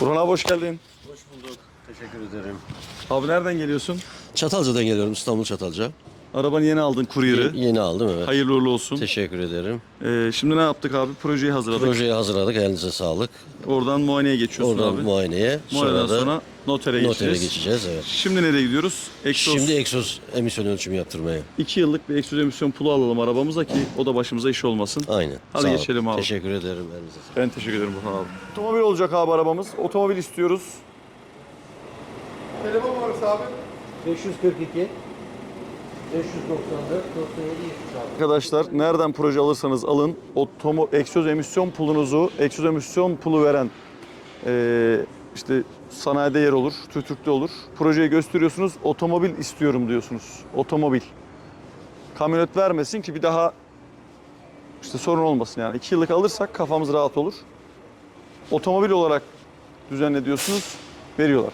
Burhan abi hoş geldin. Hoş bulduk. Teşekkür ederim. Abi nereden geliyorsun? Çatalca'dan geliyorum İstanbul Çatalca. Arabanı yeni aldın kuryeri. Yeni aldım evet. Hayırlı uğurlu olsun. Teşekkür ederim. Ee, şimdi ne yaptık abi? Projeyi hazırladık. Projeyi hazırladık. Elinize sağlık. Oradan muayeneye geçiyorsun Oradan abi. muayeneye. Muayeneden Sonra sonra notere, notere geçeceğiz. geçeceğiz. Evet. Şimdi nereye gidiyoruz? Exos. Şimdi egzoz emisyon ölçümü yaptırmaya. 2 yıllık bir egzoz emisyon pulu alalım arabamıza ki o da başımıza iş olmasın. Aynen. Hadi Sağ geçelim abi. Teşekkür ederim. Elinize sağlık. Ben teşekkür ederim Burhan abi. Otomobil olacak abi arabamız. Otomobil istiyoruz. Telefon numarası abi. 542 594 97 Arkadaşlar nereden proje alırsanız alın otomo egzoz emisyon pulunuzu, egzoz emisyon pulu veren eee, işte sanayide yer olur, tütürkte olur. Projeyi gösteriyorsunuz, otomobil istiyorum diyorsunuz. Otomobil. Kamyonet vermesin ki bir daha işte sorun olmasın yani. iki yıllık alırsak kafamız rahat olur. Otomobil olarak düzenle diyorsunuz, veriyorlar.